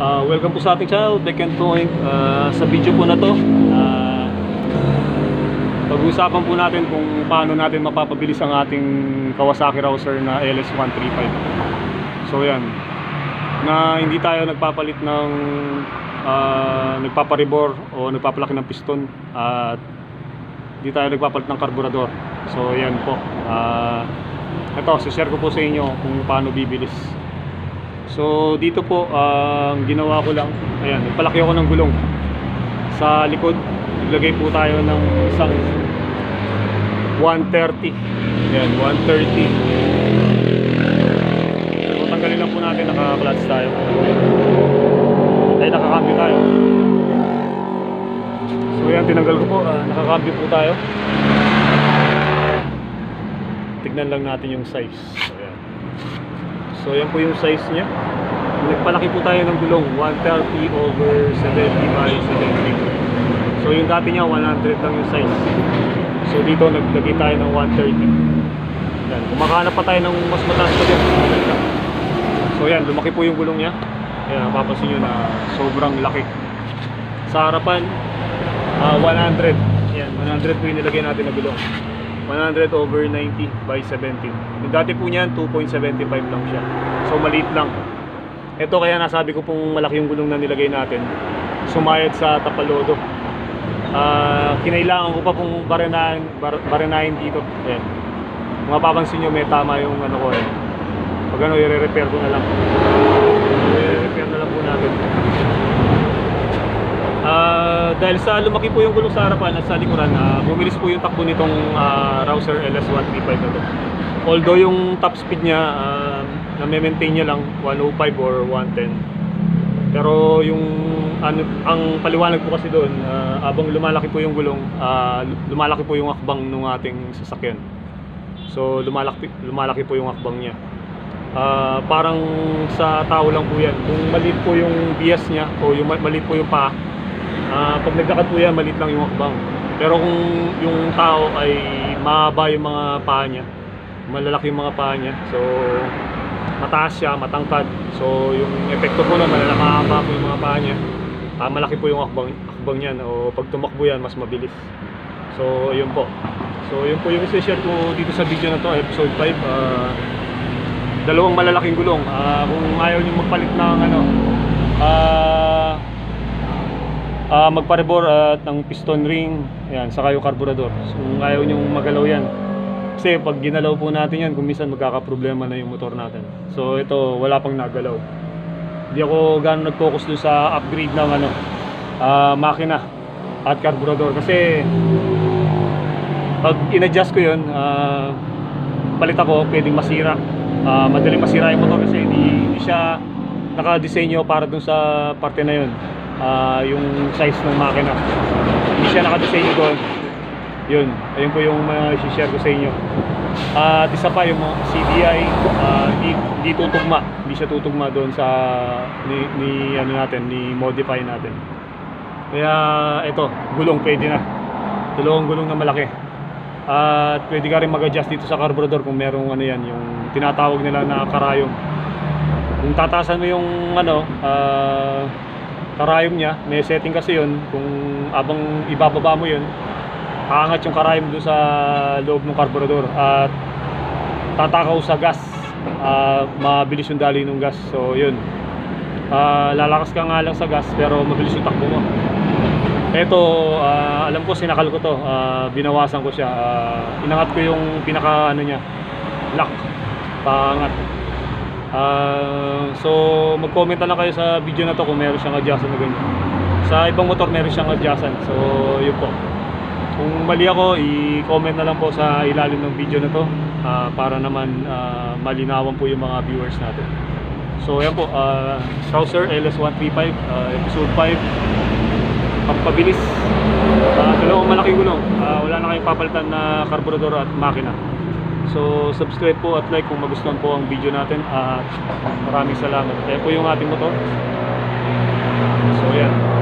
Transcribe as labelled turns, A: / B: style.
A: Ah, welcome po sa ating channel, Beck and. Ah, sa video po na to, ah, pag-uusapan po natin kung paano natin mapapabilis ang ating Kawasaki Rouser na LS135. So yan, na hindi tayo nagpapalit ng ah, nagpaparibor o nagpapalaki ng piston at hindi tayo nagpapalit ng karburador. So yan po. Ah, ito, share ko po sa inyo kung paano bibilis. So dito po ang ginawa ko lang, ayan, nagpalaki ako ng gulong. Sa likod, naglagay po tayo ng isang 130. Ayan, 130. So tanggalin lang po natin, naka-clutch tayo. Ay, nakakambyo tayo. So yan, tinanggal ko po, ah, nakakambyo po tayo. Tignan lang natin yung size. So, ayan. So yan po yung size niya. Nagpalaki po tayo ng gulong 130 over 70 by 70. So yung dati niya 100 lang yung size. So dito naglagay tayo ng 130. Yan, kumakahanap pa tayo ng mas mataas pa din. So yan, lumaki po yung gulong niya. Ayan, mapapansin nyo na sobrang laki. Sa harapan, ah, 100. Yan, 100 po yung nilagay natin na gulong. 100 over 90 by 17. Yung dati po niyan, 2.75 lang siya. So maliit lang. Ito kaya nasabi ko pong malaki yung gulong na nilagay natin. Sumayad sa Tapalodo. Ah, kinailangan ko pa pong barenahin, bar, dito. Ayan. Kung mapapansin nyo, may tama yung ano ko eh. Pag ano, i-repair ko na lang. I-repair na lang po natin. Ah, dahil sa lumaki po yung gulong sa harapan at sa likuran, ah, bumilis po yung takbo nitong ah, Rouser LS135 na. Although yung top speed niya, uh, na-maintain niya lang 105 or 110. Pero yung ano, ang paliwanag po kasi doon, ah, abang lumalaki po yung gulong, ah, lumalaki po yung akbang ng ating sasakyan. So lumalaki lumalaki po yung akbang niya. Ah, parang sa tao lang po yan. Kung maliit po yung bias niya o yung ma- maliit po yung paa, ah, pag yan, maliit lang yung akbang. Pero kung yung tao ay mahaba yung mga paa niya, malalaki yung mga paa niya, so mataas siya, matangkad. So yung epekto po na malalaki mahaba po yung mga paa niya, ah, malaki po yung akbang, akbang niyan o pag tumakbo yan, mas mabilis. So yun po. So yun po yung isi-share ko dito sa video na to, episode 5. ah, dalawang malalaking gulong. Ah, kung ayaw niyo magpalit ng ano, ah ah, magparebor at ng piston ring, yan, saka yung carburetor. So, kung ayaw niyo magalaw yan. Kasi pag ginalaw po natin yan, kung minsan magkakaproblema na yung motor natin. So ito, wala pang nagalaw. Hindi ako gano'n nag-focus dun sa upgrade ng ano, ah, makina at carburetor. Kasi pag in-adjust ko yun, ah, palit ako, pwedeng masira. Ah, madaling masira yung motor kasi hindi, hindi siya naka-disenyo para dun sa parte na yun. Ah, yung size ng makina. Hindi siya naka-disenyo doon. Yun, ayun po yung uh, share ko sa inyo. At isa pa yung mga CDI, ah, hindi, hindi tutugma. Hindi siya tutugma doon sa ni, ni ano natin, ni modify natin. Kaya ito, gulong pwede na. Dalawang gulong na malaki. At pwede ka rin mag-adjust dito sa carburetor kung merong ano yan, yung tinatawag nila na karayom. Kung tatasan mo yung ano, ah, karayom niya, may setting kasi yun, kung abang ibababa mo yun, aangat yung karayom doon sa loob ng carburetor at tatakaw sa gas. Ah, mabilis yung dali ng gas. So yun. Ah, lalakas ka nga lang sa gas pero mabilis yung takbo mo. Ito, ah, alam ko sinakal ko to. Ah, binawasan ko siya. Ah, inangat ko yung pinaka ano niya, lock. Pangat. Ah, so mag-comment na lang kayo sa video na to kung meron siyang adjustment na ganyan. Sa ibang motor meron siyang adjustment. So yun po. Kung mali ako, i-comment na lang po sa ilalim ng video na to ah, para naman ah, malinawan po yung mga viewers natin. So yan po, uh, Trouser LS135 ah, episode 5 pampabilis uh, dalawang malaking gulong Ah, wala na kayong papalitan na karburador at makina so subscribe po at like kung magustuhan po ang video natin at maraming salamat. Kaya po yung ating motor. So yan